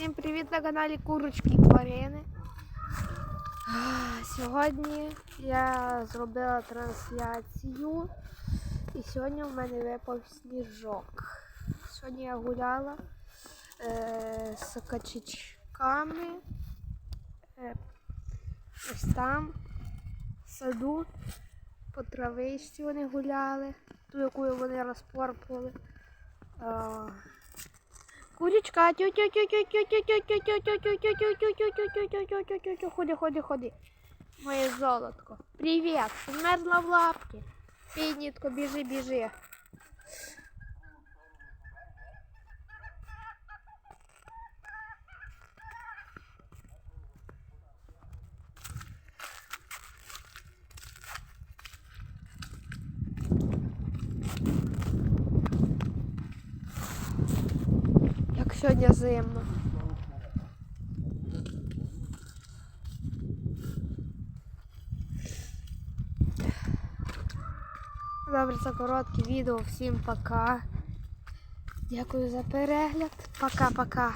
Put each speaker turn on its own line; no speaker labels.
Всім привіт на каналі Курочки Тварини. Сьогодні я зробила трансляцію і сьогодні в мене випав сніжок. Сьогодні я гуляла е, з качечками. Е, ось там, в саду, по травичці вони гуляли, ту, яку вони розпорпували. А, Курочка, ходи, ходи, ходи. Моє золотко. Привіт. Вмерла в лапки. Піднітко, біжи, біжи. Сьогодні зимно. Добре, це коротке відео. Всім пока. Дякую за перегляд. Пока-пока.